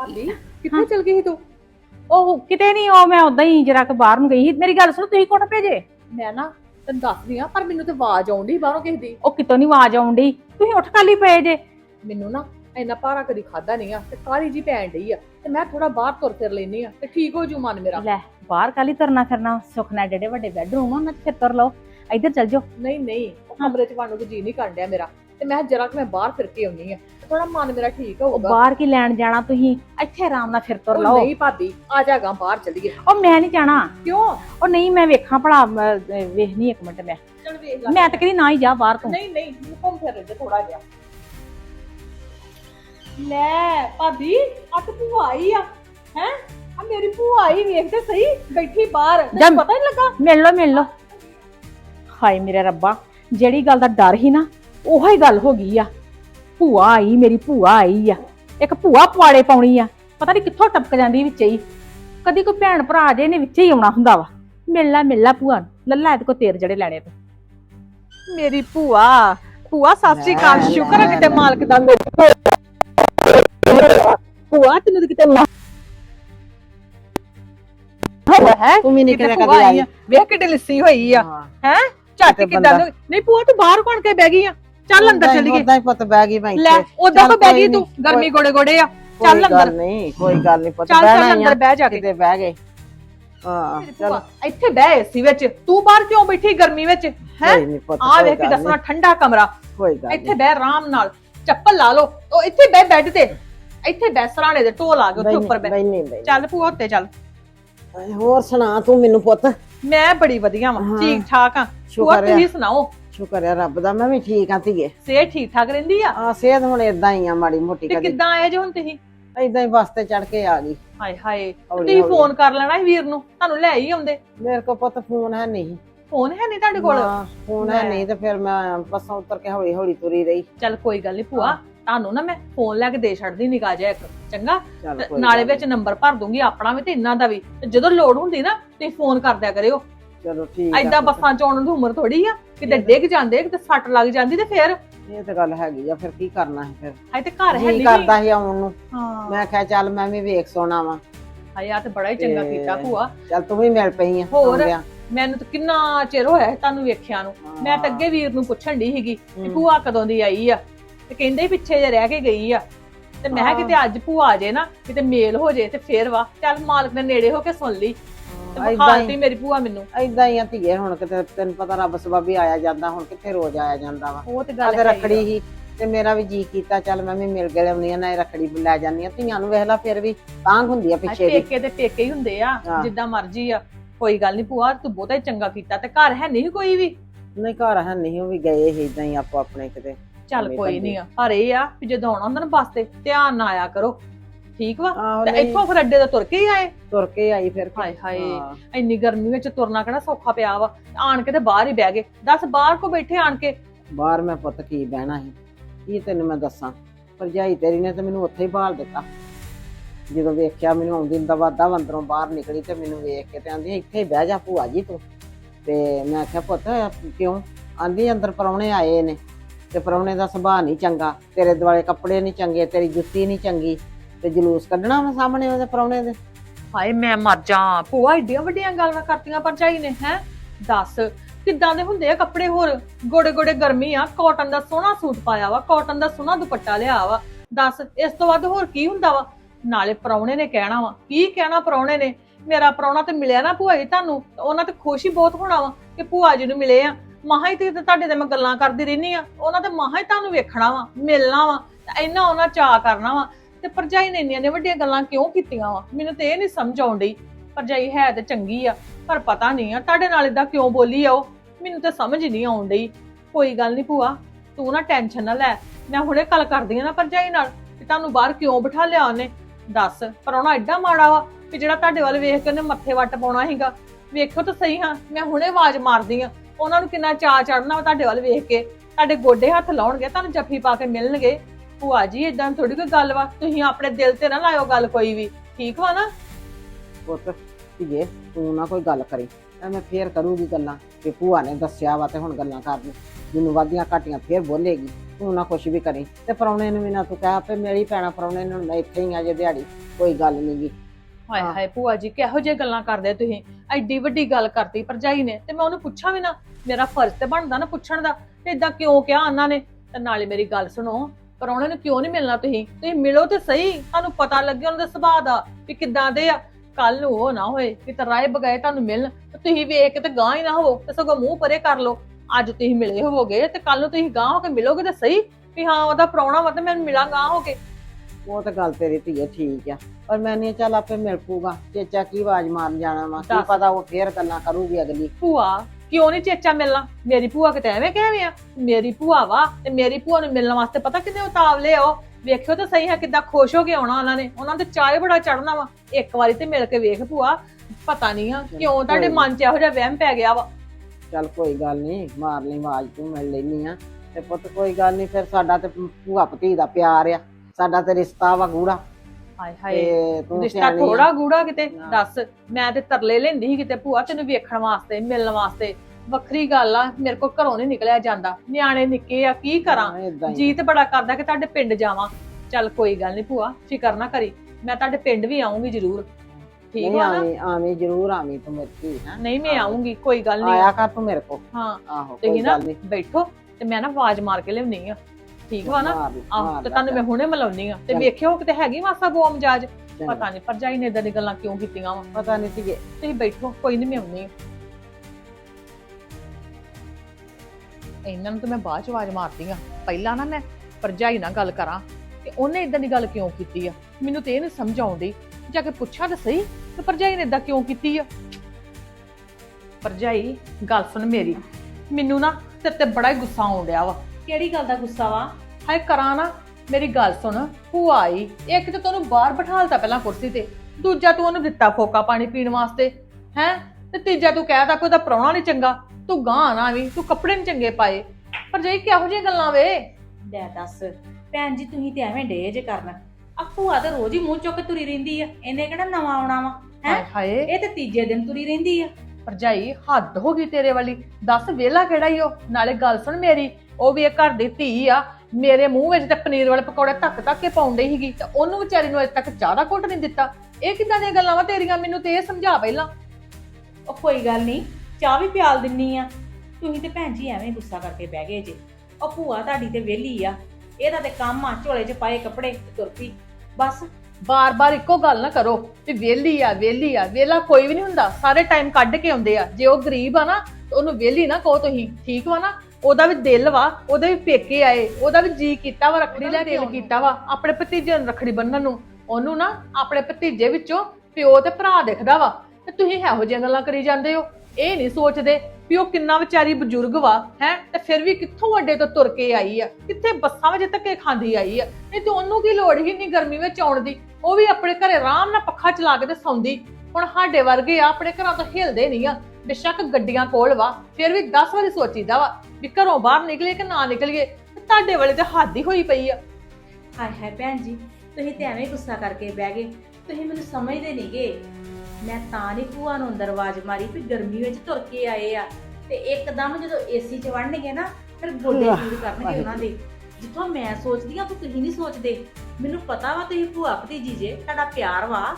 ਭਾਬੀ ਕਿੱਥੇ ਚਲ ਗਈ ਸੀ ਤੂੰ? ਉਹ ਕਿਤੇ ਨਹੀਂ ਉਹ ਮੈਂ ਉਦਾਂ ਹੀ ਜਰਾ ਕਿ ਬਾਹਰ ਨੂੰ ਗਈ ਸੀ। ਮੇਰੀ ਗੱਲ ਸੁਣੋ ਤੁਸੀਂ ਕੋਟ ਭੇਜੇ? ਮੈਂ ਨਾ ਤੈਨੂੰ ਦੱਸਦੀ ਆ ਪਰ ਮੈਨੂੰ ਤੇ ਆਵਾਜ਼ ਆਉਂਦੀ ਬਾਹਰੋਂ ਕਿਸੇ ਦੀ। ਉਹ ਕਿਤੋਂ ਨਹੀਂ ਆਵਾਜ਼ ਆਉਂਦੀ ਤੁਸੀਂ ਉੱਠ ਕਾਲੀ ਪਏ ਜੇ। ਮੈਨੂੰ ਨਾ ਇੰਨਾ ਭਾਰਾ ਕਦੀ ਖਾਦਾ ਨਹੀਂ ਆ ਤੇ ਕਾਲੀ ਜੀ ਪੈਣ ਡਈ ਆ। ਤੇ ਮੈਂ ਥੋੜਾ ਬਾਹਰ ਤੁਰ ਫਿਰ ਲੈਨੀ ਆ ਤੇ ਠੀਕ ਹੋ ਜੂ ਮਨ ਮੇਰਾ। ਲੈ ਬਾਹਰ ਕਾਲੀ ਤੁਰਨਾ ਫਿਰਨਾ ਸੁਖਨਾ ਡੇਡੇ ਵੱਡੇ ਬੈਡਰੂਮ ਉਹਨਾਂ 'ਚ ਫਿਰ ਤੁਰ ਲਓ। ਇੱਧਰ ਚੱਲ ਜਾਓ। ਨਹੀਂ ਨਹੀਂ ਉਹ ਕਮਰੇ ਚ ਵੜਨ ਨੂੰ ਜੀ ਨਹੀਂ ਕਰਨ ਡਿਆ ਮੇਰਾ। ਤੇ ਮੈਂ ਜਰਾ ਕਿ ਮੈਂ ਬਾਹਰ ਫਿਰ ਕੇ ਆਉਣੀ ਆ ਥੋੜਾ ਮਨ ਮੇਰਾ ਠੀਕ ਉਹ ਹੋਊਗਾ। ਬਾਹਰ ਕੀ ਲੈਣ ਜਾਣਾ ਤੁਸੀਂ? ਇੱਥੇ ਆਰਾਮ ਨਾਲ ਫਿਰ ਤੁਰ ਉਹ ਲਓ। ਨਹੀਂ ਭਾਬੀ ਆ ਜਾਗਾ ਬਾਹਰ ਚੱਲੀਏ। ਉਹ ਮੈਂ ਨਹੀਂ ਜਾਣਾ। ਕਿਉਂ? ਉਹ ਨਹੀਂ ਮੈਂ ਵੇਖਾਂ ਭਲਾ ਮੈਂ, ਅਹ, ਵੇਖਣੀ ਇੱਕ ਮਿੰਟ ਮੈਂ। ਚਲ ਵੇਖ ਲੈ। ਮੈਂ ਤਾਂ ਕਹਿੰਦੀ ਨਾ ਹੀ ਜਾ ਬਾਹਰ ਤੋਂ। ਨਹੀਂ ਨਹੀਂ ਘੁੰਮ ਫਿਰ ਲੈ ਥੋੜਾ ਜਿਹਾ। ਲੈ ਭਾਬੀ ਆ ਤੇ ਭੂਆ ਆਈ ਆ। ਹੈ? ਆ ਮੇਰੀ ਭੂਆ ਆਈ ਵੇਖ ਤੇ ਸਹੀ ਬੈਠੀ ਬਾਹਰ। ਤੈਨੂੰ ਜਮ- ਪਤਾ ਨਹੀਂ ਲੱਗਾ? ਮਿਲ ਲਓ ਮਿਲ ਲਓ। ਹਾਏ ਮੇਰੇ ਰੱਬਾ ਜਿਹੜੀ ਗੱਲ ਦਾ ਡਰ ਹੀ ਨਾ ਉਹੋ ਹੀ ਗੱਲ ਹੋ ਗਈ ਆ। ਭੂਆ ਆਈ ਮੇਰੀ ਭੂਆ ਆਈ ਆ। ਇੱਕ ਭੂਆ ਪੁਆੜੇ ਪਾਉਣੀ ਆ। ਪਤਾ ਨਹੀਂ ਕਿੱਥੋਂ ਟਪਕ ਜਾਂਦੀ ਵਿੱਚ ਹੀ। ਕਦੀ ਕੋਈ ਭੈਣ ਭਰਾ ਜੇ ਨੇ ਵਿੱਚ ਹੀ ਆਉਣਾ ਹੁੰਦਾ ਵਾ। ਮਿਲ ਲੈ ਮਿਲ ਲੈ ਭੂਆ ਨੂੰ। ਲੱਲਾ ਇਹਦੇ ਕੋ ਤੇਰ ਜੜੇ ਲੈਣੇ ਤੇ। ਮੇਰੀ ਭੂਆ ਭੂਆ ਸਤਿ ਸ਼੍ਰੀ ਅਕਾਲ। ਸ਼ੁਕਰ ਹੈ ਕਿਤੇ ਮਾਲਕ ਦਾ ਮੇਰੇ ਭੂਆ ਤੈਨੂੰ ਤਾਂ ਕਿਤੇ ਮਾ ਹੈ? ਤੂੰ ਵੀ ਨਹੀਂ ਕਿਤੇ ਭੂਆ ਕਦੀ ਆਈ ਆਈ ਆ। ਵੇਖ ਕਿਤੇ ਲਿੱਸੀ ਹੋਈ ਆ। ਹਾਂ। ਹੈ? ਝੱਟ ਕਿਤੇ ਕਿਦਾਂ ਬੰਦਾ- ਨਹੀਂ ਭੂਆ ਤੂੰ ਬਾਹਰ ਕੋਣ ਕੇ ਬਹਿ ਗਈ ਆ? ਚੱਲ ਅੰਦਰ ਚੱਲੀਏ। ਉਦਾਂ ਹੀ ਪੁੱਤ ਬਹਿ ਗਈ ਮੈਂ ਲੈ ਇੱਥੇ। ਉਦਾਂ ਚੱਲ ਕੋ ਬਹਿ ਗਈ ਤੂੰ ਗਰਮੀ ਗੋੜੇ ਗੋੜੇ ਆ। ਚੱਲ ਅੰਦਰ। ਨਹੀਂ ਕੋਈ ਗੱਲ ਨਹੀਂ ਪੁੱਤ ਚੱਲ ਚੱਲ ਅੰਦਰ ਬਹਿ ਜਾ ਕੇ। ਕਿਤੇ ਬਹਿ ਗਏ। ਹਾਂ ਚੱਲ। ਇੱਥੇ ਬਹਿ ਏਸੀ ਵਿੱਚ। ਤੂੰ ਬਾਹਰ ਕਿਉਂ ਬੈਠੀ ਗਰਮੀ ਵਿੱਚ? ਹੈ? ਆ ਵੇਖ ਕੇ ਦੱਸਣਾ ਠੰਡਾ ਕਮਰਾ। ਕੋਈ ਗੱਲ ਇੱਥੇ ਬਹਿ ਆਰਾਮ ਨਾਲ। ਚੱਪਲ ਲਾ ਲਓ। ਉਹ ਇੱਥੇ ਬਹਿ ਬੈੱਡ ਤੇ। ਇੱਥੇ ਬਹਿ ਸਰਾਣੇ ਦੇ ਢੋਲ ਆ ਕੇ ਉੱਥੇ ਉੱਪਰ ਬਹਿ। ਚੱਲ ਭੂਆ ਉੱਤੇ ਚੱਲ। ਹੋਰ ਸੁਣਾ ਤੂੰ ਮੈਨੂੰ ਪੁੱਤ। ਮੈਂ ਬੜੀ ਵਧੀਆ ਵਾਂ। ਠੀਕ ਠਾਕ ਆ। ਭੂਆ ਸ਼ੁਕਰ ਹੈ ਤੁਸੀਂ ਸੁਣਾਓ? ਸ਼ੁਕਰ ਹੈ ਰੱਬ ਦਾ ਮੈਂ ਵੀ ਠੀਕ ਆ ਧੀਏ। ਸਿਹਤ ਠੀਕ ਠਾਕ ਰਹਿੰਦੀ ਆ? ਆ ਸਿਹਤ ਹੁਣ ਇਦਾਂ ਹੀ ਆ ਮਾੜੀ ਮੋਟੀ ਤੇ ਕਦੀ। ਕਿੱਦਾਂ ਆਏ ਜੇ ਹੁਣ ਤੁਸੀਂ? ਇਦਾਂ ਹੀ ਬੱਸ ਤੇ ਚੜ ਕੇ ਆ ਗਈ। ਹਾਏ ਹਾਏ ਹੌਲੀ ਤੁਸੀਂ ਹੌਲੀ। ਫੋਨ ਕਰ ਲੈਣਾ ਸੀ ਵੀਰ ਨੂੰ ਤੁਹਾਨੂੰ ਲੈ ਹੀ ਆਉਂਦੇ। ਮੇਰੇ ਕੋਲ ਪੁੱਤ ਫੋਨ ਹੈ ਨਹੀਂ। ਫੋਨ ਹੈ ਨਹੀਂ ਤੁਹਾਡੇ ਕੋਲ? ਫੋਨ ਹੈ ਲੈ। ਨਹੀਂ ਤੇ ਫਿਰ ਮੈਂ ਬੱਸਾਂ ਉਤਰ ਕੇ ਹੌਲੀ ਹੌਲੀ ਤੁਰੀ ਰਹੀ। ਚੱਲ ਕੋਈ ਗੱਲ ਨਹੀਂ ਭੂਆ ਤੁਹਾਨੂੰ ਨਾ ਮੈਂ ਫੋਨ ਲੈ ਕੇ ਦੇ ਛੱਡਦੀ ਨਿਗਾਹ ਜਿਹਾ ਇੱਕ ਚੰਗਾ? ਚੱਲ ਤੇ ਕੋਈ ਨਾਲੇ ਗੱਲ ਵਿੱਚ ਨੰਬਰ ਭਰ ਦੂੰਗੀ ਆਪਣਾ ਵੀ ਤੇ ਇਹਨਾਂ ਦਾ ਵੀ। ਤੇ ਜਦੋਂ ਲੋੜ ਹੁੰਦੀ ਨਾ ਤੁਸੀਂ ਫੋਨ ਕਰ ਦਿਆ ਕਰਿਓ। ਚਲੋ ਠੀਕ ਆ ਐਦਾਂ। ਬੱਸਾਂ ਚ ਆਉਣ ਦੀ ਉਮਰ ਥੋੜੀ ਆ। ਕਿਤੇ ਡਿੱਗ ਜਾਂਦੇ ਕਿਤੇ ਸੱਟ ਲੱਗ ਜਾਂਦੀ ਤੇ ਫੇਰ? ਇਹ ਤਾਂ ਗੱਲ ਹੈਗੀ ਆ ਫਿਰ ਕੀ ਕਰਨਾ ਹੈ ਫਿਰ? ਹਾਏ ਤੇ ਘਰ ਹੈ ਨਹੀਂ ਕਰਦਾ ਸੀ ਆਉਣ ਨੂੰ। ਹਾਂ। ਮੈਂ ਕਿਹਾ ਚੱਲ ਮੈਂ ਵੀ ਵੇਖ ਸੋਣਾ ਵਾ। ਹਾਏ ਆ ਤੇ ਬੜਾ ਹੀ ਚੰਗਾ ਕੀਤਾ ਭੂਆ। ਚੱਲ ਤੂੰ ਵੀ ਮਿਲ ਪਈ ਆ ਹੋਰ? ਮੈਨੂੰ ਤਾਂ ਕਿੰਨਾ ਚਿਰ ਹੋਇਆ ਤੁਹਾਨੂੰ ਵੇਖਿਆ ਨੂੰ। ਮੈਂ ਤਾਂ ਅੱਗੇ ਵੀਰ ਨੂੰ ਪੁੱਛਣ ਦੀ ਸੀਗੀ ਕਿ। ਭੂਆ ਕਦੋਂ ਦੀ ਆਈ ਆ। ਤੇ ਕਹਿੰਦੇ ਪਿੱਛੇ ਜੇ ਰਹਿ ਕੇ ਗਈ ਆ। ਤੇ ਮੈਂ ਕਿਹਾ। ਕਿਤੇ ਅੱਜ ਭੂਆ ਆ ਜੇ ਨਾ ਕਿਤੇ ਮੇਲ ਹੋ ਜੇ ਤੇ ਫੇਰ ਵਾ। ਚੱਲ ਮਾਲਕ ਨੇ ਨੇੜੇ ਹੋ ਕੇ ਸੁਣ ਲਈ। ਤੇ ਏਦਾਂ ਬਖਾਲਤੀ ਹੀ ਮੇਰੀ ਭੂਆ ਮੈਨੂੰ। ਏਦਾਂ ਹੀ ਆ ਧੀਏ ਹੁਣ ਕਿਤੇ ਤੈਨੂੰ ਪਤਾ ਰੱਬ ਸਬਬੀ ਆਇਆ ਜਾਂਦਾ ਹੁਣ ਕਿੱਥੇ ਰੋਜ਼ ਆਇਆ ਜਾਂਦਾ ਵਾ। ਉਹ ਤੇ ਆ ਗੱਲ ਤੇ ਹੈ ਰੱਖੜੀ ਹੀ ਤੇ ਮੇਰਾ ਵੀ ਜੀ ਕੀਤਾ ਚੱਲ ਮੈਂ ਵੀ ਮਿਲ ਗਏ ਆਉਂਦੀ ਆ ਨਾ ਰੱਖੜੀ ਲੈ ਜਾਂਦੀ ਆ। ਧੀਆਂ ਨੂੰ ਵੇਖ ਲੈ ਫਿਰ ਵੀ ਤਾਂਗ ਹੁੰਦੀ ਆ ਪਿੱਛੇ ਦੀ ਪੇਕੇ ਤੇ ਪੇਕੇ ਹੀ ਹੁੰਦੇ ਆ ਹਾਂ। ਜਿੱਦਾਂ ਮਰਜ਼ੀ ਆ। ਕੋਈ ਗੱਲ ਨਹੀਂ ਭੂਆ ਤੂੰ ਬਹੁਤਾ ਹੀ ਚੰਗਾ ਕੀਤਾ ਤੇ ਘਰ ਹੈ ਨਹੀਂ ਕੋਈ ਵੀ? ਨਹੀਂ ਘਰ ਹੈ ਨਹੀਂ ਉਹ ਵੀ ਗਏ ਸੀ ਇਦਾਂ ਹੀ ਆਪੋ ਆਪਣੇ ਕਿਤੇ। ਚੱਲ ਕੋਈ ਨਹੀਂ ਆ ਪਰ ਇਹ ਆ ਵੀ ਜਦੋਂ ਆਉਣਾ ਹੁੰਦਾ ਨਾ ਬੱਸ ਤੇ ਧਿਆਨ ਨਾਲ ਆਇਆ ਕਰੋ। ਠੀਕ ਵਾ? ਆਹੋ ਤੇ ਨਹੀਂ ਇੱਥੋਂ ਫਿਰ ਅੱਡੇ ਤੋਂ ਤੁਰ ਕੇ ਹੀ ਆਏ? ਤੁਰ ਕੇ ਆਈ ਫਿਰ ਹਾਏ ਹਾਏ ਹਾਂ। ਇੰਨੀ ਗਰਮੀ ਵਿੱਚ ਤੁਰਨਾ ਕਿਹੜਾ ਸੌਖਾ ਪਿਆ ਵਾ? ਆਣ ਕੇ ਤੇ ਬਾਹਰ ਹੀ ਬਹਿ ਗਏ। ਦੱਸ ਬਾਹਰ ਕੋ ਬੈਠੇ ਆਣ ਕੇ? ਬਾਹਰ ਮੈਂ ਪੁੱਤ ਕੀ ਬਹਿਣਾ ਸੀ? ਕੀ ਤੈਨੂੰ ਮੈਂ ਦੱਸਾਂ? ਭਰਜਾਈ ਤੇਰੀ ਨੇ ਤੇ ਮੈਨੂੰ ਉੱਥੇ ਹੀ ਭਾਲ ਦਿੱਤਾ। ਜਦੋਂ ਵੇਖਿਆ ਮੈਨੂੰ ਆਉਂਦੀ ਦਾ ਵਾਦਾ ਅੰਦਰੋਂ ਬਾਹਰ ਨਿਕਲੀ ਤੇ ਮੈਨੂੰ ਵੇਖ ਕੇ ਤੇ ਆਂਦੀ ਇੱਥੇ ਹੀ ਬਹਿ ਜਾ ਭੂਆ ਜੀ ਤੂੰ। ਤੇ ਮੈਂ ਆਖਿਆ ਪੁੱਤ ਕਿਉਂ? ਆਂਦੀ ਅੰਦਰ ਪਰੌਣੇ ਆਏ ਨੇ। ਤੇ ਪਰੌਣੇ ਦਾ ਸੁਭਾਅ ਨਹੀਂ ਚੰਗਾ। ਤੇਰੇ ਦੁਆਲੇ ਕੱਪੜੇ ਨਹੀਂ ਚੰਗੇ ਤੇਰੀ ਜੁੱਤੀ ਨਹੀਂ ਚੰਗੀ। ਤੇ ਜਲੂਸ ਕੱਢਣਾ ਵਾ ਸਾਹਮਣੇ ਉਹਦੇ ਪਰੌਣੇ ਦੇ। ਹਾਏ, ਮੈਂ ਮਰ ਜਾ। ਭੂਆ, ਏਡੀਆਂ ਵੱਡੀਆਂ ਗੱਲਾਂ ਕਰਤੀਆਂ ਪਰਚਾਈ ਨੇ, ਹੈ? ਦੱਸ, ਕਿੱਦਾਂ ਦੇ ਹੁੰਦੇ ਆ ਕੱਪੜੇ ਹੋਰ? ਗੋੜੇ ਗੋੜੇ ਗਰਮੀ ਆ ਕਾਟਨ ਦਾ ਸੋਹਣਾ ਸੂਟ ਪਾਇਆ ਵਾ ਕਾਟਨ ਦਾ ਸੋਹਣਾ ਦੁਪੱਟਾ ਲਿਆ ਵਾ। ਦੱਸ, ਇਸ ਤੋਂ ਵੱਧ ਹੋਰ ਕੀ ਹੁੰਦਾ ਵਾ? ਨਾਲੇ ਪਰੌਣੇ ਨੇ ਕਹਿਣਾ ਵਾ। ਕੀ ਕਹਿਣਾ ਪਰੌਣੇ ਨੇ? ਮੇਰਾ ਪਰੌਣਾ ਤੇ ਮਿਲਿਆ ਨਾ ਭੂਆ ਜੀ ਤੁਹਾਨੂੰ ਉਹਨਾਂ ਤੇ ਖੁਸ਼ੀ ਬਹੁਤ ਹੋਣਾ ਵਾ ਕਿ ਭੂਆ ਜੀ ਨੂੰ ਮਿਲੇ ਆ। ਮਹਾ ਹੀ ਤੇ ਤੁਹਾਡੇ ਤੇ ਮੈਂ ਗੱਲਾਂ ਕਰਦੀ ਰਹਿਨੀ ਆ। ਉਹਨਾਂ ਤੇ ਮਹਾ ਹੀ ਤੁਹਾਨੂੰ ਵੇਖਣਾ ਵਾ, ਮਿਲਣਾ ਵਾ। ਤੇ ਇੰਨਾ ਉਹਨਾਂ ਚਾਹ ਕਰਨਾ ਵਾ। ਤੇ ਭਰਜਾਈ ਨੇ ਇੰਨੀਆਂ ਨੇ ਵੱਡੀਆਂ ਗੱਲਾਂ ਕਿਉਂ ਕੀਤੀਆਂ ਵਾ? ਮੈਨੂੰ ਤੇ ਇਹ ਨਹੀਂ ਸਮਝ ਆਉਣ ਡਈ। ਭਰਜਾਈ ਹੈ ਤੇ ਚੰਗੀ ਆ, ਪਰ ਪਤਾ ਨਹੀਂ ਆ ਤੁਹਾਡੇ ਨਾਲ ਇਦਾਂ ਕਿਉਂ ਬੋਲੀ ਆ ਉਹ? ਮੈਨੂੰ ਤਾਂ ਸਮਝ ਨਹੀਂ ਡਈ। ਕੋਈ ਗੱਲ ਨਹੀਂ ਭੂਆ, ਤੂੰ ਨਾ ਟੈਨਸ਼ਨ ਨਾ ਲੈ। ਮੈਂ ਹੁਣੇ ਗੱਲ ਕਰਦੀ ਆ ਨਾ ਭਰਜਾਈ ਨਾਲ ਕਿ ਤੁਹਾਨੂੰ ਬਾਹਰ ਕਿਉਂ ਬਿਠਾ ਲਿਆ ਉਹਨੇ? ਦੱਸ, ਪਰ ਉਹਨਾਂ ਐਡਾ ਮਾੜਾ ਵਾ ਕਿ ਜਿਹੜਾ ਤੁਹਾਡੇ ਵੱਲ ਵੇਖ ਕੇ ਉਹਨੇ ਮੱਥੇ ਵੱਟ ਪਾਉਣਾ ਸੀਗਾ। ਵੇਖੋ ਤਾਂ ਸਹੀ ਹਾਂ, ਮੈਂ ਹੁਣੇ ਆਵਾਜ਼ ਮਾਰਦੀ ਆ। ਉਹਨਾਂ ਨੂੰ ਕਿੰਨਾ ਚਾਅ ਚੜਨਾ ਵਾ ਤੁਹਾਡੇ ਵੱਲ ਵੇਖ ਕੇ। ਤੁਹਾਡੇ ਗੋਡੇ ਹੱਥ ਲਾਉਣਗੇ, ਤੁਹਾਨੂੰ ਜੱਫੀ ਪਾ ਕੇ ਮਿਲਣਗੇ। ਭੂਆ ਜੀ ਇਦਾਂ ਥੋੜੀ ਕੋਈ ਗੱਲ ਵਾ ਤੁਸੀਂ ਆਪਣੇ ਦਿਲ ਤੇ ਨਾ ਲਾਇਓ ਗੱਲ ਕੋਈ ਵੀ ਠੀਕ ਵਾ ਨਾ ਪੁੱਤ ਧੀਏ ਤੂੰ ਨਾ ਕੋਈ ਗੱਲ ਕਰੀ ਐਵੇਂ ਫੇਰ ਕਰੂਗੀ ਗੱਲਾਂ ਕਿ ਭੂਆ ਨੇ ਦੱਸਿਆ ਵਾ ਤੇ ਹੁਣ ਗੱਲਾਂ ਕਰਦੀ ਮੈਨੂੰ ਵਾਧੀਆਂ ਘਾਟੀਆਂ ਫੇਰ ਬੋਲੇਗੀ ਤੂੰ ਨਾ ਕੁਛ ਵੀ ਕਰੀ ਤੇ ਪਰੌਣੇ ਨੂੰ ਵੀ ਨਾ ਤੂੰ ਕਹਿ ਆਪੇ ਮੇਰੀ ਪੈਣਾ ਪਰੌਣੇ ਨੂੰ ਮੈਂ ਇੱਥੇ ਹੀ ਆ ਜੇ ਦਿਹਾੜੀ ਕੋਈ ਗੱਲ ਨਹੀਂ ਗੀ ਹਾਏ। ਹਾਏ ਭੂਆ ਜੀ ਕਿਹੋ ਜਿਹੇ ਗੱਲਾਂ ਕਰਦੇ ਤੁਸੀਂ ਐਡੀ ਵੱਡੀ ਗੱਲ ਕਰਤੀ ਭਰਜਾਈ ਨੇ ਤੇ ਮੈਂ ਉਹਨੂੰ ਪੁੱਛਾਂ ਵੀ ਨਾ ਮੇਰਾ ਫਰਜ਼ ਤੇ ਬਣਦਾ ਨਾ ਪੁੱਛਣ ਦਾ ਤੇ ਇਦਾਂ ਕਿਉਂ ਕਿਹਾ ਉਹਨਾਂ ਨੇ ਤੇ ਨਾਲੇ ਮੇਰੀ ਗੱਲ ਸੁਣੋ ਪਰ ਉਹਨਾਂ ਨੂੰ ਕਿਉਂ ਨਹੀਂ ਮਿਲਣਾ ਤੁਸੀਂ? ਤੁਸੀਂ ਮਿਲੋ ਤੇ ਸਹੀ ਤੁਹਾਨੂੰ ਪਤਾ ਲੱਗੇ ਉਹਨਾਂ ਦੇ ਸੁਭਾਅ ਦਾ ਵੀ ਕਿੱਦਾਂ ਦੇ ਆ। ਕੱਲ ਨੂੰ ਉਹ ਨਾ ਹੋਏ ਕਿ ਤਰਾਏ ਬਗਾਏ ਤੁਹਾਨੂੰ ਮਿਲਣ ਤੇ ਤੁਸੀਂ ਵੇਖ ਕੇ ਤੇ ਗਾਂ ਹੀ ਨਾ ਹੋਵੋ ਤੇ ਸਗੋਂ ਮੂੰਹ ਪਰੇ ਕਰ ਲਓ। ਅੱਜ ਤੁਸੀਂ ਮਿਲੇ ਹੋਵੋਗੇ ਤੇ ਕੱਲ ਨੂੰ ਤੁਸੀਂ ਗਾਂ ਹੋ ਕੇ ਮਿਲੋਗੇ ਤੇ ਸਹੀ ਵੀ ਹਾਂ ਉਹਦਾ ਪ੍ਰਾਹੁਣਾ ਵਾ ਤੇ ਮੈਂ ਮਿਲਾਂ ਗਾਂ ਹੋ ਕੇ। ਉਹ ਤਾਂ ਗੱਲ ਤੇਰੀ ਧੀਏ ਠੀਕ ਆ ਪਰ ਮੈਂ ਨਹੀਂ ਚੱਲ ਆਪੇ ਮਿਲ ਪੂਗਾ ਚੇਚਾ ਕੀ ਆਵਾਜ਼ ਮਾਰਨ ਜਾਣਾ ਵਾ? ਕੀ ਦੱਸ। ਪਤਾ ਉਹ ਫੇਰ ਗੱਲਾਂ ਕਰੂਗੀ ਅਗਲੀ। ਭੂਆ ਕਿਉਂ ਨਹੀਂ ਚੇਚਾ ਮਿਲਣਾ? ਮੇਰੀ ਭੂਆ ਕਿਤੇ ਐਵੇਂ ਕਹਿਵੇਂ ਆ ਮੇਰੀ ਭੂਆ ਵਾ ਤੇ ਮੇਰੀ ਭੂਆ ਨੂੰ ਮਿਲਣ ਵਾਸਤੇ ਪਤਾ ਕਿੰਨੇ ਉਤਾਵਲੇ ਆ ਉਹ? ਵੇਖਿਓ ਤਾਂ ਸਹੀ ਹੈ ਕਿੱਦਾਂ ਖੁਸ਼ ਹੋ ਕੇ ਆਉਣਾ ਉਹਨਾਂ ਨੇ। ਉਹਨਾਂ ਦੇ ਚਾਹ ਬੜਾ ਚੜਨਾ ਵਾ। ਇੱਕ ਵਾਰੀ ਤੇ ਮਿਲ ਕੇ ਵੇਖ ਭੂਆ। ਪਤਾ ਨਹੀਂ ਆ ਕਿਉਂ ਤੁਹਾਡੇ ਮਨ 'ਚ ਇਹੋ ਜਿਹਾ ਵਹਿਮ ਪੈ ਗਿਆ ਵਾ। ਚੱਲ ਕੋਈ ਗੱਲ ਨਹੀਂ ਮਾਰ ਲਈ ਆਵਾਜ਼ ਤੂੰ ਮਿਲ ਲੈਨੀ ਆ। ਤੇ ਪੁੱਤ ਕੋਈ ਗੱਲ ਨਹੀਂ ਫਿਰ ਸਾਡਾ ਤੇ ਭੂਆ ਭਤੀ ਦਾ ਪਿਆਰ ਆ। ਸਾਡਾ ਤੇ ਰਿਸ਼ਤਾ ਵਾ ਗੂੜਾ। ਹਾਏ ਹਾਏ। ਤੇ ਰਿਸ਼ਤਾ ਸਿਆਣੀ। ਆ। ਥੋੜਾ ਗੂੜਾ ਕਿਤੇ ਨਾ। ਦੱਸ ਮੈਂ ਤੇ ਤਰਲੇ ਲੈਂਦੀ ਸੀ ਕਿਤੇ ਭੂਆ ਤੈਨੂੰ ਵੇਖਣ ਵਾਸਤੇ ਮਿਲਣ ਵਾਸਤੇ। ਵੱਖਰੀ ਗੱਲ ਆ ਮੇਰੇ ਕੋਲ ਘਰੋਂ ਨਹੀਂ ਨਿਕਲਿਆ ਜਾਂਦਾ। ਨਿਆਣੇ ਨਿੱਕੇ ਆ ਕੀ ਕਰਾਂ? ਹਾਂ, ਏਦਾਂ ਹੀ। ਜੀ ਤੇ ਬੜਾ ਕਰਦਾ ਕਿ ਤੁਹਾਡੇ ਪਿੰਡ ਜਾਵਾਂ। ਚੱਲ ਕੋਈ ਗੱਲ ਨਹੀਂ ਭੂਆ ਫਿਕਰ ਨਾ ਕਰੀ। ਮੈਂ ਤੁਹਾਡੇ ਪਿੰਡ ਵੀ ਆਉਂਗੀ ਜ਼ਰੂਰ। ਠੀਕ ਨਹੀਂ ਵਾ ਨਾ? ਆਵੀਂ ਆਵੀਂ ਜ਼ਰੂਰ ਆਵੀਂ ਤੂੰ ਮੇਰੀ ਧੀ ਹੈਂ। ਨਹੀਂ ਮੈਂ। ਆਉਂਗੀ ਕੋਈ ਗੱਲ ਨਹੀਂ। ਆਇਆ ਕਰ ਤੂੰ ਮੇਰੇ ਕੋ ਹਾਂ। ਆਹੋ ਤੁਸੀਂ ਕੋਈ ਨਾ ਗੱਲ ਨਹੀਂ। ਬੈਠੋ ਤੇ ਮੈਂ ਨਾ ਆਵਾਜ਼ ਮਾਰ ਕੇ ਲਿਆਉਣੀ ਆ। ਠੀਕ ਵਾ ਨਾ? ਆਹੋ ਤੇ ਤੁਹਾਨੂੰ ਮੈਂ ਹੁਣੇ ਮਿਲਾਉਣੀ ਆ। ਤੇ। ਵੇਖਿਓ ਕਿਤੇ ਹੈਗੀ ਮਾਸਾ ਬੋ ਮਜਾਜ? ਚੰਗਾ। ਪਤਾ ਨਹੀਂ ਭਰਜਾਈ ਨੇ ਇਦਾਂ ਦੀ ਗੱਲਾਂ ਕਿਉਂ ਕੀਤੀਆਂ ਵਾ? ਪਤਾ ਨਹੀਂ ਸੀਗੇ। ਤੁਸੀਂ ਬੈਠੋ ਕੋਈ ਨਹੀਂ ਮੈਂ ਆਉਣੀ ਇਹਨਾਂ ਨੂੰ ਤਾਂ ਮੈਂ ਬਾਅਦ ਚ ਆਵਾਜ਼ ਮਾਰਦੀ ਆ। ਪਹਿਲਾਂ ਨਾ ਮੈਂ ਭਰਜਾਈ ਨਾਲ ਗੱਲ ਕਰਾਂ ਕਿ ਉਹਨੇ ਇਦਾਂ ਦੀ ਗੱਲ ਕਿਉਂ ਕੀਤੀ ਆ? ਮੈਨੂੰ ਤੇ ਇਹ ਨਹੀਂ ਸਮਝ ਆਉਂਦੀ। ਜਾ ਕੇ ਪੁੱਛਾਂ ਤਾਂ ਸਹੀ ਕਿ ਭਰਜਾਈ ਨੇ ਇਦਾਂ ਕਿਉਂ ਕੀਤੀ ਆ? ਭਰਜਾਈ ਗੱਲ ਸੁਣ ਮੇਰੀ। ਮੈਨੂੰ ਨਾ ਤੇਰੇ ਤੇ ਬੜਾ ਹੀ ਗੁੱਸਾ ਆਉਣ ਡਿਆ ਵਾ। ਕਿਹੜੀ ਗੱਲ ਦਾ ਗੁੱਸਾ ਵਾ? ਹਾਏ ਕਰਾਂ ਨਾ। ਮੇਰੀ ਗੱਲ ਸੁਣ ਭੂਆ ਆਈ। ਇੱਕ ਤੇ ਤੈਨੂੰ ਬਾਹਰ ਬਿਠਾਲਤਾ ਪਹਿਲਾਂ ਕੁਰਸੀ ਤੇ। ਦੂਜਾ ਤੂੰ ਉਹਨੂੰ ਦਿੱਤਾ ਫੋਕਾ ਪਾਣੀ ਪੀਣ ਵਾਸਤੇ। ਹੈ? ਤੇ ਤੀਜਾ ਤੂੰ ਕਹਿਤਾ ਕਿ ਉਹਦਾ ਪ੍ਰਾਹੁਣਾ ਨਹੀਂ ਚੰਗਾ। ਤੂੰ ਗਾਂ ਨਾ ਵੀ ਤੂੰ ਕੱਪੜੇ ਨਹੀਂ ਚੰਗੇ ਪਾਏ। ਪਰ ਜੇ ਕਿਹੋ ਜਿਹੀਆਂ ਗੱਲਾਂ ਵੇ? ਲੈ ਦੱਸ ਭੈਣ ਜੀ ਤੁਸੀਂ ਤੇ ਐਵੇਂ ਡੇ ਜੇ ਕਰਨ। ਆ ਭੂਆ ਤਾਂ ਰੋਜ਼ ਹੀ ਮੂੰਹ ਚੁੱਕ ਤੁਰੀ ਰਹਿੰਦੀ ਆ। ਇਹਨੇ ਕਿਹੜਾ ਨਵਾਂ ਆਉਣਾ ਵਾ? ਹੈਂ? ਹਾਏ ਹਾਏ। ਇਹ ਤੇ ਤੀਜੇ ਦਿਨ ਤੁਰੀ ਰਹਿੰਦੀ ਆ। ਭਰਜਾਈ, ਹੱਦ ਹੋ ਗਈ ਤੇਰੇ ਵਾਲੀ। ਦੱਸ ਵੇਲਾ ਕਿਹੜਾ ਈ ਉਹ? ਨਾਲੇ ਗੱਲ ਸੁਣ ਮੇਰੀ, ਉਹ ਵੀ ਇਹ ਘਰ ਦੀ ਧੀ ਆ। ਮੇਰੇ ਮੂੰਹ ਵਿੱਚ ਤੇ ਪਨੀਰ ਵਾਲੇ ਪਕੌੜੇ ਧੱਕ ਧੱਕ ਕੇ ਪਾਉਂਦੇ ਸੀਗੀ ਤੇ ਉਹਨੂੰ ਵਿਚਾਰੀ ਨੂੰ ਅਜੇ ਤੱਕ ਚਾਹ ਦਾ ਘੁੱਟ ਨਹੀਂ ਦਿੱਤਾ। ਇਹ ਕਿੱਦਾਂ ਦੀਆਂ ਗੱਲਾਂ ਵਾ ਤੇਰੀਆਂ? ਮੈਨੂੰ ਤੇ ਇਹ ਸਮਝਾ ਪਹਿਲਾਂ। ਉਹ ਕੋਈ ਗੱਲ ਨਹੀਂ, ਚਾਹ ਵੀ ਪਿਆਲ ਦਿੰਨੀ ਆ। ਤੁਸੀਂ ਤੇ ਭੈਣ ਜੀ ਐਵੇਂ ਗੁੱਸਾ ਕਰਕੇ ਬਹਿ ਗਏ ਜੇ। ਉਹ ਭੂਆ ਤੁਹਾਡੀ ਤੇ ਵਿਹਲੀ ਆ। ਇਹਦਾ ਤੇ ਕੰਮ ਆ, ਝੋਲੇ 'ਚ ਪਾਏ ਕੱਪੜੇ ਤੇ ਤੁਰ ਪਈ। ਬਸ ਬਾਰ-ਬਾਰ ਇੱਕੋ ਗੱਲ ਨਾ ਕਰੋ ਵੀ ਵਿਹਲੀ ਆ ਵਿਹਲੀ ਆ ਵਿਹਲਾ ਕੋਈ ਵੀ ਨਹੀਂ ਹੁੰਦਾ। ਸਾਰੇ ਟਾਈਮ ਕੱਢ ਕੇ ਆਉਂਦੇ ਆ। ਜੇ ਉਹ ਗਰੀਬ ਆ ਨਾ ਤਾਂ ਉਹਨੂੰ ਵਿਹਲੀ ਨਾ ਕਹੋ ਤੁਸੀਂ। ਠੀਕ ਵਾ ਨਾ? ਉਹਦਾ ਵੀ ਦਿਲ ਵਾ ਉਹਦੇ ਵੀ ਪੇਕੇ ਆਏ ਉਹਦਾ ਵੀ ਜੀ ਕੀਤਾ ਵਾ ਰੱਖੜੀ ਲੈ ਕੇ ਕੀਤਾ ਵਾ ਆਪਣੇ ਭਤੀਜੇ ਨੂੰ ਰੱਖੜੀ ਬੰਨਣ ਨੂੰ। ਉਹਨੂੰ ਨਾ ਆਪਣੇ ਭਤੀਜੇ ਵਿੱਚੋਂ ਪਿਓ ਤੇ ਭਰਾ ਦਿਖਦਾ ਵਾ। ਤੇ ਤੁਸੀਂ ਇਹੋ ਜਿਹੀਆਂ ਗੱਲਾਂ ਕਰੀ ਜਾਂਦੇ ਹੋ। ਇਹ ਨਹੀਂ ਸੋਚਦੇ ਵੀ ਉਹ ਕਿੰਨਾ ਵਿਚਾਰੀ ਬਜ਼ੁਰਗ ਵਾ ਹੈ? ਤੇ ਫਿਰ ਵੀ ਕਿੱਥੋਂ ਅੱਡੇ ਤੋਂ ਤੁਰ ਕੇ ਆਈ ਆ? ਕਿੱਥੇ ਬੱਸਾਂ ਵਿੱਚ ਧੱਕੇ ਖਾਂਦੀ ਆਈ ਆ? ਨਹੀਂ ਤੇ ਉਹਨੂੰ ਕੀ ਲੋੜ ਹੀ ਨਹੀਂ ਗਰਮੀ ਵਿੱਚ ਆਉਣ ਦੀ? ਉਹ ਵੀ ਆਪਣੇ ਘਰੇ ਆਰਾਮ ਨਾਲ ਪੱਖਾ ਚਲਾ ਕੇ ਤੇ ਸੌਂਦੀ। ਹੁਣ ਸਾਡੇ ਵਰਗੇ ਆ ਆਪਣੇ ਘਰਾਂ ਤੋਂ ਹਿਲਦੇ ਨਹੀਂ ਆ। ਬੇਸ਼ੱਕ ਗੱਡੀਆਂ ਕੋਲ ਵਾ ਫਿਰ ਵੀ 10 ਵਾਰੀ ਸੋਚੀਦਾ ਵਾ ਵੀ ਘਰੋਂ ਬਾਹਰ ਨਿਕਲੀਏ ਕਿ ਨਾ ਨਿਕਲੀਏ ਤੇ ਤੁਹਾਡੇ ਵਾਲੇ ਤੇ ਹੱਦ ਹੀ ਹੋਈ ਪਈ ਆ। ਹਾਏ ਹਾਏ ਭੈਣ ਜੀ ਤੁਸੀਂ ਤੇ ਐਵੇਂ ਗੁੱਸਾ ਕਰਕੇ ਬਹਿ ਗਏ। ਤੁਸੀਂ ਮੈਨੂੰ ਸਮਝਦੇ ਨਹੀਂਗੇ ਮੈਂ ਤਾਂ ਨਹੀਂ ਭੂਆ ਨੂੰ ਅੰਦਰ ਆਵਾਜ਼ ਮਾਰੀ ਵੀ ਗਰਮੀ ਵਿੱਚ ਤੁਰ ਕੇ ਆਏ ਆ। ਤੇ ਇੱਕਦਮ ਜਦੋਂ ਏਸੀ 'ਚ ਵੜਨਗੇ ਨਾ ਫਿਰ ਗੋਡੇ ਪੀੜ ਕਰਨਗੇ ਉਹਨਾਂ ਦੇ। ਜਿੱਥੋਂ ਮੈਂ ਸੋਚਦੀ ਆ ਕਿ ਤੁਸੀਂ ਨਹੀਂ ਸੋਚਦੇ? ਮੈਨੂੰ ਪਤਾ ਵਾ ਤੁਸੀਂ ਭੂਆ ਭਤੀਜੀ ਜੇ, ਤੁਹਾਡਾ ਪਿਆਰ ਵਾ।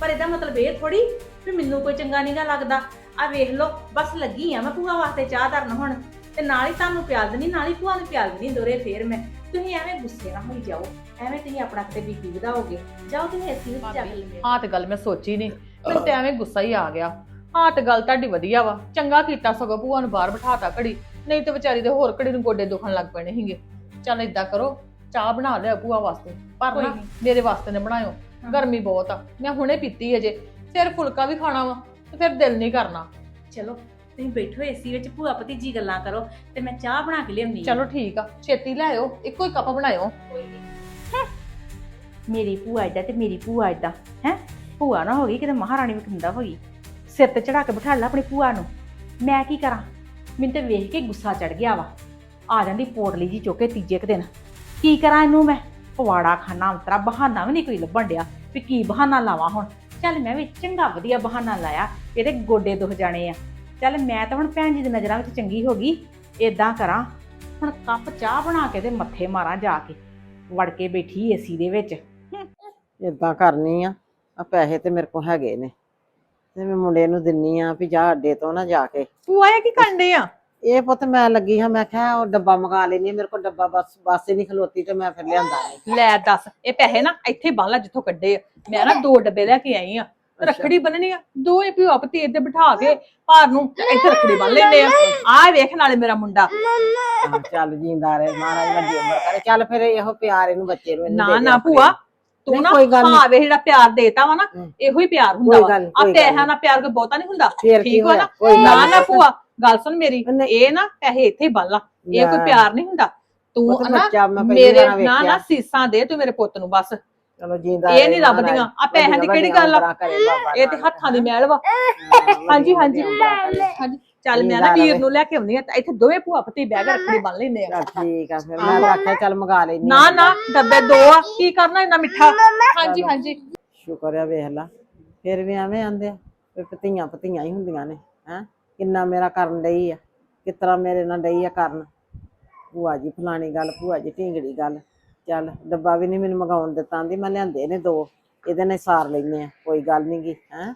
ਪਰ ਇਹਦਾ ਮਤਲਬ ਇਹ ਥੋੜੀ ਵੀ ਮੈਨੂੰ ਕੋਈ ਚੰਗਾ ਨਹੀਂਗਾ ਲੱਗਦਾ। ਆ ਵੇਖ ਲਓ, ਬਸ ਲੱਗੀ ਆ ਮੈਂ ਭੂਆ ਵਾਸਤੇ ਚਾਹ ਧਰਨ ਹੁਣ। ਤੇ ਨਾਲ ਹੀ ਤੁਹਾਨੂੰ ਪਿਆਲ ਦੇਣੀ ਨਾਲ ਹੀ ਭੂਆ ਨੂੰ ਪਿਆਲ ਦੇਣੀ ਦੋਰੇ ਫੇਰ ਮੈਂ। ਤੁਸੀਂ ਐਵੇਂ ਗੁੱਸੇ ਨਾ ਹੋਈ ਜਾਓ। ਐਵੇਂ ਤੁਸੀਂ ਆਪਣਾ ਕਿਤੇ ਬੀਪੀ ਵਧਾਓਗੇ। ਜਾਓ ਤੁਸੀਂ ਏਸੀ ਵਿੱਚ ਜਾ ਕੇ। ਲੈਂਦੇ ਤੇ ਗੱਲ ਮੈਂ ਸੋਚੀ ਨਹੀਂ ਮੈਨੂੰ ਤੇ ਐਵੇਂ ਗੁੱਸਾ ਹੀ ਆ ਗਿਆ। ਆਹ ਤੇ ਗੱਲ ਤੁਹਾਡੀ ਵਧੀਆ ਵਾ। ਚੰਗਾ ਕੀਤਾ ਸਗੋਂ ਭੂਆ ਨੂੰ ਬਾਹਰ ਬਿਠਾਤਾ ਘੜੀ। ਨਹੀਂ ਤੇ ਵਿਚਾਰੀ ਦੇ ਹੋਰ ਘੜੀ ਨੂੰ ਗੋਡੇ ਦੁਖਣ ਲੱਗ ਪੈਣੇ ਸੀਗੇ। ਚੱਲ ਏਦਾਂ ਕਰੋ ਚਾਹ ਬਣਾ ਲਿਆ ਭੂਆ ਵਾਸਤੇ ਪਰ ਕੋਈ ਨਾ ਨੀ। ਮੇਰੇ ਵਾਸਤੇ ਨੇ ਬਣਾਇਓ ਹਾਂ। ਗਰਮੀ ਬਹੁਤ ਆ ਮੈਂ ਹੁਣੇ ਪੀਤੀ ਅਜੇ ਫਿਰ ਫੁਲਕਾ ਵੀ ਖਾਣਾ ਵਾ ਤੇ ਫਿਰ ਦਿਲ ਨਹੀਂ ਕਰਨਾ। ਚਲੋ ਤੁਸੀਂ ਬੈਠੋ ਏਸੀ ਵਿੱਚ ਭੂਆ ਭਤੀਜੀ ਗੱਲਾਂ ਕਰੋ ਤੇ ਮੈਂ ਚਾਹ ਬਣਾ ਕੇ ਲਿਆਉਣੀ ਚਲੋ ਠੀਕ ਆ ਛੇਤੀ ਲੈ ਆਇਓ ਇੱਕੋ ਹੀ ਕੱਪ ਬਣਾਇਓ। ਮੇਰੀ ਭੂਆ ਏਦਾਂ ਤੇ ਮੇਰੀ ਭੂਆ ਏਦਾਂ ਹੈ? ਭੂਆ ਨਾ ਹੋ ਗਈ ਕਿਤੇ ਮਹਾਰਾਣੀ ਵਿਕੰਦਾ ਹੋ ਗਈ ਸਿਰ ਤੇ ਚੜਾ ਕੇ ਬਿਠਾ ਲੈ ਆਪਣੀ ਭੂਆ ਨੂੰ। ਮੈਂ ਕੀ ਕਰਾਂ? ਮੈਨੂੰ ਤੇ ਵੇਖ ਕੇ ਗੁੱਸਾ ਚੜ ਗਿਆ ਵਾ। ਆ ਜਾਂਦੀ ਪੋੜਲੀ ਜੀ ਚੁੱਕ ਕੇ ਤੀਜੇ ਕੁ ਦਿਨ। ਕੀ ਕਰਾਂ ਇਹਨੂੰ ਮੈਂ? ਪਵਾੜਾ ਖਾਨਾ ਉਤਰਾ ਬਹਾਨਾ ਵੀ ਨਹੀਂ ਕੋਈ ਲੱਭਣ ਡਿਆ ਵੀ ਕੀ ਬਹਾਨਾ ਲਾਵਾਂ ਹੁਣ। ਚੱਲ ਮੈਂ ਵੀ ਚੰਗਾ ਵਧੀਆ ਬਹਾਨਾ ਲਾਇਆ ਇਹਦੇ ਗੋਡੇ ਦੁਖ ਜਾਣੇ ਆ। ਚੱਲ ਮੈਂ ਤਾਂ ਹੁਣ ਭੈਣ ਜੀ ਦੀ ਨਜ਼ਰਾਂ ਵਿੱਚ ਚੰਗੀ ਹੋ ਗਈ ਏਦਾਂ ਕਰਾਂ ਹੁਣ ਕੱਪ ਚਾਹ ਬਣਾ ਕੇ ਤੇ ਮੱਥੇ ਮਾਰਾਂ ਜਾ ਕੇ ਵੜ ਕੇ ਬੈਠੀ ਏਸੀ ਦੇ ਵਿੱਚ। ਇਦਾਂ ਕਰਨੀ ਆ ਆ ਪੈਸੇ ਤੇ ਮੇਰੇ ਕੋਲ ਹੈਗੇ ਨੇ ਤੇ ਮੈਂ ਮੁੰਡੇ ਨੂੰ ਦਿੰਨੀ ਆ ਵੀ ਜਾ ਅੱਡੇ ਤੋਂ ਨਾ ਜਾ ਕੇ। ਭੂਆ ਇਹ ਕੀ ਕਰਦੇ ਆ? ਇਹ ਪੁੱਤ ਮੈਂ ਲੱਗੀ ਹਾਂ ਮੈਂ ਕਿਹਾ ਉਹ ਡੱਬਾ ਮੰਗਾ ਲੈਣੀ ਮੇਰੇ ਕੋਲ ਡੱਬਾ ਬਸ ਬੱਸ ਨਹੀਂ ਖਲੋਤੀ ਤੇ ਮੈਂ ਫਿਰ ਲਿਆਂਦਾ ਨਹੀਂ। ਲੈ ਦੱਸ ਇਹ ਪੈਸੇ ਨਾ ਇੱਥੇ ਬੰਨ ਲੈ ਜਿੱਥੋਂ ਕੱਢੇ ਆ। ਮੈਂ ਨਾ ਦੋ ਡੱਬੇ ਲੈ ਕੇ ਆਈ ਆ ਰੱਖੜੀ ਬੰਨਣੀ ਆ। ਦੋਏ ਪਿਓ ਪਤੀ ਤੇ ਬਿਠਾ ਕੇ ਭਾਰ ਨੂੰ ਇੱਥੇ ਰੱਖੜੀ ਬੰਨ ਲੈਂਦੇ ਆ। ਆਹ ਵੇਖ ਨਾਲੇ ਮੇਰਾ ਮੁੰਡਾ। ਚੱਲ ਜਿੰਦਾ ਰਹੇ ਮਹਾਰਾਜ ਵੱਡੀ ਉਮਰ ਕਰੇ। ਚੱਲ ਫਿਰ ਇਹੋ ਪਿਆਰ ਇਹਨੂੰ ਬੱਚੇ ਨੂੰ ਇਹਨੂੰ ਨਾ ਦੇ ਨਾ ਭੂਆ ਤੂੰ ਨਹੀਂ, ਨਾ ਕੋਈ ਗੱਲ ਨੀ। ਭਾਵੇਂ ਜਿਹੜਾ ਪਿਆਰ ਦੇਤਾ ਵਾ ਨਾ ਹਮ। ਇਹੋ ਹੀ ਪਿਆਰ ਹੁੰਦਾ ਕੋਈ ਵਾ। ਗੱਲ ਨੀ, ਆ ਕੋਈ ਗੱਲ ਪੈਸਿਆਂ ਨੀ। ਨਾਲ ਪਿਆਰ ਕੋਈ ਬਹੁਤਾ ਨਹੀਂ ਹੁੰਦਾ। ਫੇਰ ਕੀ ਠੀਕ ਵਾ ਹੋਇਆ? ਨਾ? ਕੋਈ ਗੱਲ ਨਾ। ਭੂਆ। ਗੱਲ ਸੁਣ ਮੇਰੀ ਨਹੀਂ। ਇਹ ਨਾ ਪੈਸੇ ਇੱਥੇ ਹੀ ਬੰਨ ਇਹ ਕੋਈ ਪਿਆਰ ਨਹੀਂ ਹੁੰਦਾ। ਤੂੰ ਨਾ ਮੇਰੇ ਨਾ ਨਾ ਸੀਸਾਂ ਦੇ ਤੂੰ ਮੇਰੇ ਪੁੱਤ ਨੂੰ ਬਸ। ਚਲੋ ਜਿੰਦਾ ਇਹ ਨੀ ਲੱਭਦੀਆਂ। ਆਹ ਪੈਸਿਆਂ ਦੀ ਕਿਹੜੀ ਗੱਲ ਆ? ਇਹ ਤੇ ਹੱਥਾਂ ਦੀ ਮੈਲ ਵਾ। ਹਾਂਜੀ ਹਾਂਜੀ। ਹਾਂਜੀ। ਚੱਲ ਮੈਂ ਨਾ ਵੀਰ ਨੂੰ ਲੈ ਕੇ ਆਉਂਦੀ ਆ ਇੱਥੇ ਦੋਵੇਂ ਭੂਆ ਪਤੀ ਬਹਿ ਕੇ ਬੰਨ ਲੈਂਦੇ ਆ। ਠੀਕ ਆ ਫਿਰ ਮੈਂ ਆਖਿਆ ਚੱਲ ਮੰਗਾ ਲੈਣੀ ਨਾ ਨਾ ਡੱਬੇ ਦੋ ਆ। ਕੀ ਕਰਨਾ ਇੰਨਾ ਮਿੱਠਾ? ਹਾਂਜੀ ਹਾਂਜੀ। ਸ਼ੁਕਰ ਆ ਵੇਖ ਲਾ। ਫਿਰ ਵੀ ਐਵੇਂ ਆਂਦੇ ਆ ਪਤੀਆਂ ਪਤੀਆਂ ਹੀ ਹੁੰਦੀਆਂ ਨੇ ਹੈ? ਕਿੰਨਾ ਮੇਰਾ ਕਰਨ ਡਈ ਆ, ਕਿਸ ਤਰ੍ਹਾਂ ਮੇਰੇ ਨਾਲ ਡਈ ਆ ਕਰਨ। ਭੂਆ ਜੀ, ਫਲਾਣੀ ਗੱਲ, ਭੂਆ ਜੀ, ਢੀਂਗੜੀ ਗੱਲ। ਚੱਲ, ਡੱਬਾ ਵੀ ਨਹੀਂ ਮੈਨੂੰ ਮਗਾਉਣ ਦਿੱਤਾ, ਆਂਦੀ ਮੈਂ ਲਿਆਂਦੇ ਨੇ ਦੋ, ਇਹਦੇ ਨਾਲ ਹੀ ਸਾਰ ਲੈਨੇ ਆ, ਕੋਈ ਗੱਲ ਨੀ ਗੀ, ਹੈ।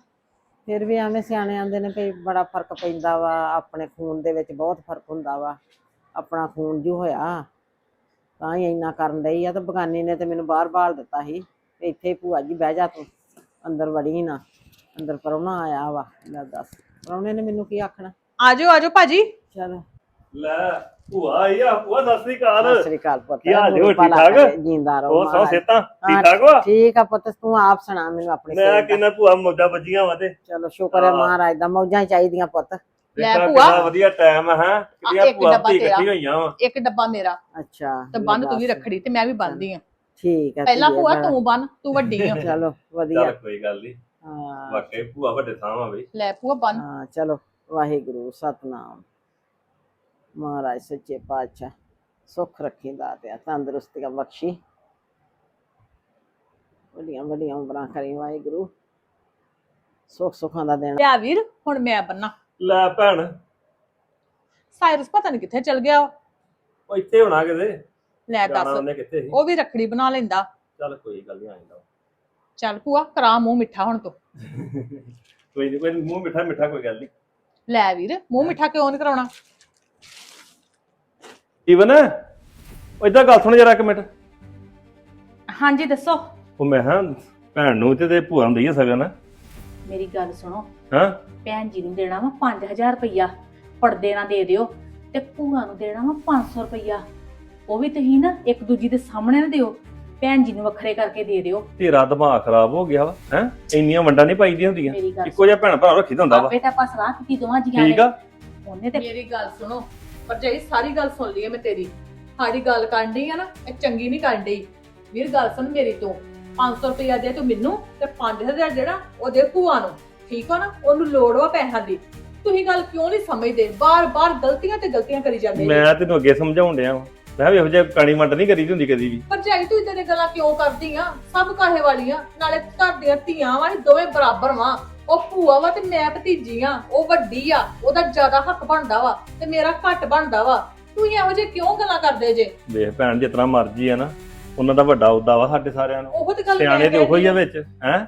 ਫਿਰ ਵੀ ਐਵੇਂ ਸਿਆਣੇ ਆਂਦੇ ਨੇ ਵੀ ਬੜਾ ਫ਼ਰਕ ਪੈਂਦਾ ਵਾ, ਆਪਣੇ ਖੂਨ ਦੇ ਵਿੱਚ ਬਹੁਤ ਫ਼ਰਕ ਹੁੰਦਾ ਵਾ, ਆਪਣਾ ਖੂਨ ਜੂ ਹੋਇਆ, ਤਾਂ ਹੀ ਇੰਨਾ ਕਰਨ ਡਈ ਆ, ਤੇ ਬਗਾਨੀ ਨੇ ਤੇ ਮੈਨੂੰ ਬਾਹਰ ਬਾਲ ਦਿੱਤਾ ਸੀ ਵੀ ਇੱਥੇ ਭੂਆ ਜੀ ਬਹਿ ਜਾ ਤੂੰ, ਅੰਦਰ ਵੜੀ ਨਾ, ਅੰਦਰ ਪਰਉਣਾ ਆਇਆ ਵਾ ਲੈ ਦੱਸ। ਪਰਉਣੇ ਨੇ ਮੈਨੂੰ ਕੀ ਆਖਣਾ? ਆਜੋ ਆਜੋ ਭਾਜੀ। ਚਲ। ਲੈ ਭੂਆ ਆਈ ਆ ਭੂਆ ਸਤਿ ਸ੍ਰੀ ਅਕਾਲ। ਸਤਿ ਸ੍ਰੀ ਅਕਾਲ ਪੁੱਤ। ਕੀ ਹਾਲ ਭਲਾ ਠੀਕ ਠਾਕ? ਜਿੰਦਾ ਰਹੋ ਹੋਰ ਸਭ ਹਾਂ, ਠੀਕ ਠਾਕ ਵਾ? ਠੀਕ ਆ ਪੁੱਤ ਤੂੰ ਆਪ ਸੁਣਾ ਮੈਨੂੰ ਆਪਣੀ ਮੈਂ ਸਿਹਤ। ਕਿੰਨਾ ਭੂਆ ਮੋਜਾ ਵੱਜੀਆਂ ਵਾ ਤੇ। ਚਲੋ ਸ਼ੁਕਰ ਹੈ ਹਾਂ। ਮਹਾਰਾਜ ਦਾ ਮੌਜਾਂ ਹੀ ਚਾਹੀਦੀਆਂ ਪੁੱਤ। ਲੈ ਭੂਆ। ਵਧੀਆ ਟਾਈਮ ਹੈ? ਹੈਂ। ਇੱਕ ਭੂਆ ਧੀ। ਇਕੱਠੀ ਹੋਈਆਂ ਵਾ। ਇੱਕ ਡੱਬਾ ਮੇਰਾ। ਅੱਛਾ ਤੇ ਬੰਨ ਤੂੰ ਵੀ। ਰੱਖੜੀ ਤੇ ਮੈਂ ਵੀ ਬੰਨਦੀ ਆ। ਠੀਕ ਹੈ ਪਹਿਲਾਂ ਭੂਆ ਤੂੰ ਬੰਨ ਤੂੰ ਵੱਡੀ ਆ। ਚਲੋ ਵਧੀਆ। ਚੱਲ ਕੋਈ ਗੱਲ ਨਹੀਂ ਹਾਂ ਵਾਕਈ ਭੂਆ ਵੱਡੇ ਥਾਂ ਵਾ ਬਈ ਲੈ ਭੂਆ ਬੰਨ ਹਾਂ ਚਲੋ ਵਾਹਿਗੁਰੂ ਸਤਨਾਮ ਮਹਾਰਾਜ ਸੱਚੇ ਪਾਤਸ਼ਾਹ ਸੁੱਖ ਰੱਖੀ ਦਾਤਿਆ ਤੰਦਰੁਸਤੀਆਂ ਬਖਸ਼ੀ ਵੱਡੀਆਂ ਵੱਡੀਆਂ ਉਮਰਾਂ ਕਰੀ ਵਾਹਿਗੁਰੂ ਸੁੱਖ ਸੁੱਖਾਂ ਦਾ ਦੇਣ ਲਿਆ ਵੀਰ ਹੁਣ ਮੈਂ ਬੰਨਾ ਲੈ ਭੈਣ ਸਾਇਰਸ ਪਤਾ ਨਹੀਂ ਕਿੱਥੇ ਚਲ ਗਿਆ ਵਾ। ਉਹ ਇੱਥੇ ਹੋਣਾ ਕਿਤੇ ਲੈ ਜਾਣਾ ਦੱਸ ਉਹਨੇ ਕਿੱਥੇ ਸੀ ਉਹ ਵੀ ਰੱਖੜੀ ਬਣਾ ਲੈਂਦਾ ਚੱਲ ਕੋਈ ਗੱਲ ਨਹੀਂ ਆਇਂਦਾ ਚੱਲ ਭੂਆ ਕਰਾ ਮੂੰਹ ਮਿੱਠਾ ਹੁਣ ਤੂੰ। ਕੋਈ ਨਹੀਂ ਕੋਈ ਨੀ, ਮੂੰਹ ਮਿੱਠਾ ਮਿੱਠਾ ਕੋਈ ਗੱਲ ਨਹੀਂ ਲੈ ਵੀਰ ਮੂੰਹ ਮਿੱਠਾ ਕਿਉਂ ਨਹੀਂ ਕਰਾਉਣਾ? ਈਵਨ ਉਹ ਇਦਾਂ ਗੱਲ ਸੁਣ ਜਰਾ ਇੱਕ ਮਿੰਟ। ਹਾਂਜੀ ਦੱਸੋ। ਉਹ ਮੈਂ ਹਾਂ ਭੈਣ ਨੂੰ ਤੇ ਤੇ ਭੂਆ ਨੂੰ ਦਈਏ ਸਗਨ। ਮੇਰੀ ਗੱਲ ਸੁਣੋ। ਹਾਂ? ਭੈਣ ਜੀ ਨੂੰ ਦੇਣਾ ਵਾ 5000 ਰੁਪਈਆ। ਪਰਦੇ ਨਾਲ ਦੇ ਦਿਓ ਤੇ ਭੂਆ ਨੂੰ ਦੇਣਾ ਵਾ 500 ਰੁਪਈਆ। ਉਹ ਵੀ ਤੁਸੀਂ ਨਾ ਇੱਕ ਦੂਜੀ ਦੇ ਸਾਹਮਣੇ ਨਾ ਦਿਓ। ਭੈਣ ਜੀ ਨੂੰ ਵੱਖਰੇ ਕਰਕੇ ਦੇ ਦਿਓ। ਤੇਰਾ ਦਿਮਾਗ ਖਰਾਬ ਹੋ ਗਿਆ ਵਾ ਹੈ? ਇੰਨੀਆਂ ਵੰਡਾਂ ਨਹੀਂ ਪਾਈਦੀਆਂ ਹੁੰਦੀਆਂ। ਮੇਰੀ ਗੱਲ ਇੱਕੋ ਜਿਹਾ ਭੈਣ ਭਰਾ ਰੱਖੀ ਦਾ ਹੁੰਦਾ ਵਾ। ਆਪੇ ਤਾਂ ਆਪਾਂ ਸਲਾਹ ਕੀਤੀ ਦੋਵਾਂ ਜੀਆਂ ਠੀਕ ਆ। ਉਹਨੇ ਤੇ ਮੇਰੀ ਗੱਲ ਸੁਣੋ ਪਰ ਜੇ ਸਾਰੀ ਗੱਲ ਸੁਣ ਲਈ ਮੈਂ ਤੇਰੀ ਸਾਡੀ ਗੱਲ ਕਰਨ ਡਈ ਆ ਨਾ ਇਹ ਚੰਗੀ ਨਹੀਂ ਕਰਨ ਡਈ। ਵੀਰ ਗੱਲ ਸੁਣ ਮੇਰੀ ਤੋਂ। 500 ਰੁਪਇਆ ਦੇ ਤੂੰ ਮੈਨੂੰ ਤੇ 5000 ਜਿਹੜਾ ਉਹ ਦੇ ਭੂਆ ਨੂੰ ਠੀਕ ਆ ਨਾ? ਉਹਨੂੰ ਲੋੜ ਵਾ ਪੈਸਿਆਂ ਦੀ। ਤੁਸੀਂ ਗੱਲ ਕਿਉਂ ਨਹੀਂ ਸਮਝਦੇ? ਬਾਰ-ਬਾਰ ਗਲਤੀਆਂ ਤੇ ਗਲਤੀਆਂ ਕਰੀ ਜਾਂਦੇ ਜੀ। ਮੈਂ ਤੈਨੂੰ ਅੱਗੇ ਸਮਝਾਉਣ ਡਿਆ ਵਾਂ। ਮੈਂ ਵੀ ਇਹੋ ਜਿਹਾ ਕਾਣੀ ਮੰਟ ਨਹੀਂ ਕਰੀ ਦੀ ਹੁੰਦੀ ਕਦੀ ਵੀ। ਪਰ ਜਾਈ ਤੂੰ ਇਦਾਂ ਦੀਆਂ ਗੱਲਾਂ ਕਿਉਂ ਕਰਦੀ ਆ? ਸਭ ਕਾਹੇ ਵਾਲੀਆਂ। ਨਾਲੇ ਘਰ ਦੀਆਂ ਧੀਆਂ ਵਾ ਦੋਵੇਂ ਬਰਾਬਰ ਵਾਂ। ਉਹ ਭੂਆ ਵਾ ਤੇ ਮੈਂ ਭਤੀਜੀ ਆ ਉਹ ਵੱਡੀ ਆ ਉਹਦਾ ਜ਼ਿਆਦਾ ਹੱਕ ਬਣਦਾ ਵਾ ਤੇ ਮੇਰਾ ਘੱਟ ਬਣਦਾ ਵਾ। ਤੂੰ ਇਹੋ ਜਿਹੇ ਕਿਉਂ ਗੱਲਾਂ ਕਰਦੇ ਜੇ? ਵੇਖ ਭੈਣ ਜਿਤਨਾ ਮਰਜ਼ੀ ਆ ਨਾ ਉਹਨਾਂ ਦਾ ਵੱਡਾ ਉਹਦਾ ਵਾ ਸਾਡੇ ਸਾਰਿਆਂ ਨੂੰ। ਉਹ ਤੇ ਗੱਲ ਸਿਆਣੇ ਤੇ ਉਹੋ ਹੀ ਆ। ਵਿੱਚ ਹੈ?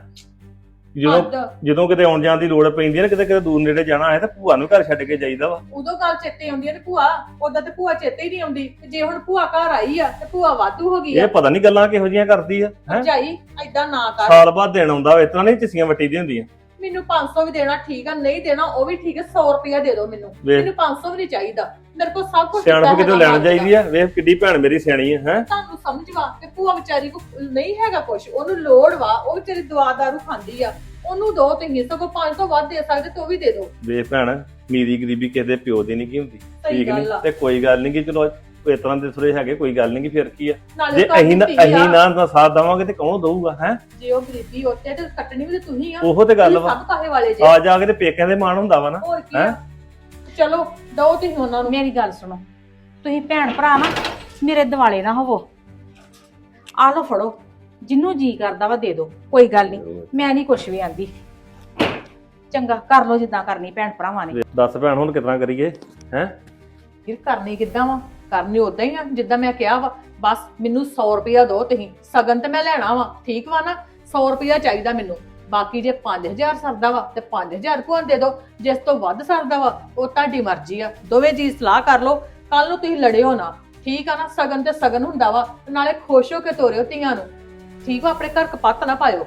ਜਦੋਂ ਜਦੋਂ ਕਿਤੇ ਆਉਣ ਜਾਣ ਦੀ ਲੋੜ ਪੈਂਦੀ ਹੈ ਨਾ ਕਿਤੇ ਕਿਤੇ ਦੂਰ ਨੇੜੇ ਜਾਣਾ ਹੈ ਤਾਂ ਭੂਆ ਨੂੰ ਘਰ ਛੱਡ ਕੇ ਜਾਈਦਾ ਵਾ। ਉਦੋਂ ਗੱਲ ਚੇਤੇ ਆਉਂਦੀ ਹੈ ਤੇ ਭੂਆ ਉਦੋਂ ਤੇ ਭੂਆ ਚੇਤੇ ਹੀ ਨਹੀਂ ਆਉਂਦੀ ਤੇ ਜੇ ਹੁਣ ਭੂਆ ਘਰ ਆਈ ਆ ਤੇ ਭੂਆ ਵਾਧੂ ਹੋ ਗਈ ਇਹ ਆ ਪਤਾ ਨਹੀਂ ਗੱਲਾਂ ਕਿਹੋ ਜੀਆਂ ਕਰਦੀ ਆ ਹੈ? ਭਰਜਾਈ ਐਦਾਂ ਨਾ ਕਰ। ਸਾਲ ਬਾਅਦ ਦੇਣ ਆਉਂਦਾ ਵਾ ਇਸ ਤਰ੍ਹਾਂ ਨਹੀਂ ਚਿੱਸੀਆਂ ਵੱਟੀ ਦੀਆਂ ਹੁੰਦੀਆਂ। ਮੈਨੂੰ 500 ਵੀ ਦੇਣਾ ਠੀਕ ਆ ਨਹੀਂ ਦੇਣਾ ਉਹ ਵੀ ਠੀਕ ਹੈ 100 ਰੁਪਇਆ ਦੇ ਦਿਓ ਮੈਨੂੰ। ਵੇਖ। ਮੈਨੂੰ 500 ਵੀ ਨਹੀਂ ਚਾਹੀਦਾ। ਮੇਰੇ ਕੋਲ ਸਭ ਕੁਝ ਸਿਆਣਪ ਕਿਤੇ ਲੈਣ ਚਾਹੀਦੀ ਆ ਵੇਖ ਕਿੱਡੀ ਭੈਣ ਮੇਰੀ ਸਿਆਣੀ ਆ ਹੈ? ਤੁਹਾਨੂੰ ਸਮਝ ਵਾ ਕਿ ਭੂਆ ਵਿਚਾਰੀ ਕੋ ਨਹੀਂ ਹੈਗਾ ਕੁਝ ਉਹਨੂੰ ਲੋੜ ਵਾ ਉਹ ਵਿਚਾਰੀ ਦਵਾ ਦਾਰੂ ਖਾਂਦੀ ਆ। ਉਹਨੂੰ ਦੋ ਤੁਸੀਂ ਸਗੋਂ 500 ਵੱਧ ਦੇ ਸਕਦੇ ਤੇ ਉਹ ਵੀ ਦੇ ਦਿਓ ਵੇਖ ਭੈਣ ਮੀਰੀ ਗਰੀਬੀ ਕਿਸੇ ਦੇ ਪਿਓ ਦੀ ਨਹੀਂ ਕੀ ਹੁੰਦੀ? ਸਹੀ ਠੀਕ ਗੱਲ ਨਹੀਂ ਤੇ ਕੋਈ ਗੱਲ ਨਹੀਂ ਕਿ ਚਲੋ ਇਸ ਤਰ੍ਹਾਂ ਦੇ ਥੋੜੇ ਹੈਗੇ ਕੋਈ ਗੱਲ ਨਹੀਂ ਕਿ ਫਿਰ ਕੀ ਆ? ਨਾਲੇ ਜੇ ਅਹੀਂ ਨਾ ਆ, ਅਹੀਂ ਨਾ ਨਾ ਸਾਥ ਦਵਾਂਗੇ ਤੇ ਕੌਣ ਦਊਗਾ ਹੈ? ਜੇ ਉਹ ਗਰੀਬੀ ਉੱਤੇ ਤੇ ਕੱਟਣੀ ਵੀ ਤੇ ਤੁਸੀਂ ਆ ਉਹੋ ਤੇ ਗੱਲ ਤੁਸੀਂ ਵਾ। ਸਭ ਕਾਹੇ ਵਾਲੇ ਜੇ। ਆ ਜਾ ਕੇ ਤੇ ਪੇਕਿਆਂ ਦੇ ਮਾਣ ਹੁੰਦਾ ਵਾ ਨਾ ਹੋਰ ਕੀ ਆ? ਚਲੋ ਦੋ ਤੁਸੀਂ ਉਹਨਾਂ ਨੂੰ। ਮੇਰੀ ਗੱਲ ਸੁਣੋ। ਤੁਸੀਂ ਭੈਣ ਭਰਾ ਨਾ ਮੇਰੇ ਦਿਵਾਲੇ ਨਾ ਹੋਵੋ। ਆ ਲਓ ਫੜੋ। ਜਿੰਨੂੰ ਜੀ ਕਰਦਾ ਵਾ ਦੇ ਦਿਓ ਕੋਈ ਗੱਲ ਨਹੀਂ। ਮੈਂ ਨਹੀਂ ਕੁਛ ਵੀ ਆਂਦੀ। ਚੰਗਾ ਕਰ ਲੋ ਜਿੱਦਾਂ ਕਰਨੀ ਭੈਣ ਭਰਾਵਾਂ ਨੇ। ਦੱਸ ਭੈਣ ਹੁਣ ਕਿਤਨਾ ਕਰੀਏ? ਹੈ? ਫਿਰ ਕਰਨੀ ਕਿੱਦਾਂ ਵਾ? ਕਰਨੀ ਉਦਾਂ ਹੀ ਆ ਜਿੱਦਾਂ ਮੈਂ ਕਿਹਾ ਵਾ। ਬਸ ਮੈਨੂੰ 100 ਰੁਪਇਆ ਦਿਓ ਤੁਸੀਂ। ਸਗਨ ਤੇ ਮੈਂ ਲੈਣਾ ਵਾ। ਠੀਕ ਵਾ ਨਾ? 100 ਰੁਪਇਆ ਚਾਹੀਦਾ ਮੈਨੂੰ। ਬਾਕੀ ਜੇ 5000 ਸਰਦਾ ਵਾ ਤੇ 5000 ਭੂਆ ਨੂੰ ਦੇ ਦਿਓ ਜਿਸ ਤੋਂ ਵੱਧ ਸਰਦਾ ਵਾ ਉਹ ਤੁਹਾਡੀ ਮਰਜ਼ੀ ਆ। ਦੋਵੇਂ ਜੀ ਸਲਾਹ ਕਰ ਲਓ। ਕੱਲ ਨੂੰ ਤੁਸੀਂ ਲੜਿਓ ਨਾ। ਠੀਕ ਆ ਨਾ? ਸਗਨ ਤੇ ਸਗਨ ਹੁੰਦਾ ਵਾ। ਨਾਲੇ ਖੁਸ਼ ਹੋ ਕੇ ਤੋਰਿਓ ਧੀਆਂ ਨੂੰ। ਠੀਕ ਵਾ ਆਪਣੇ ਘਰ ਕਪੱਤ ਨਾ ਪਾਇਓ।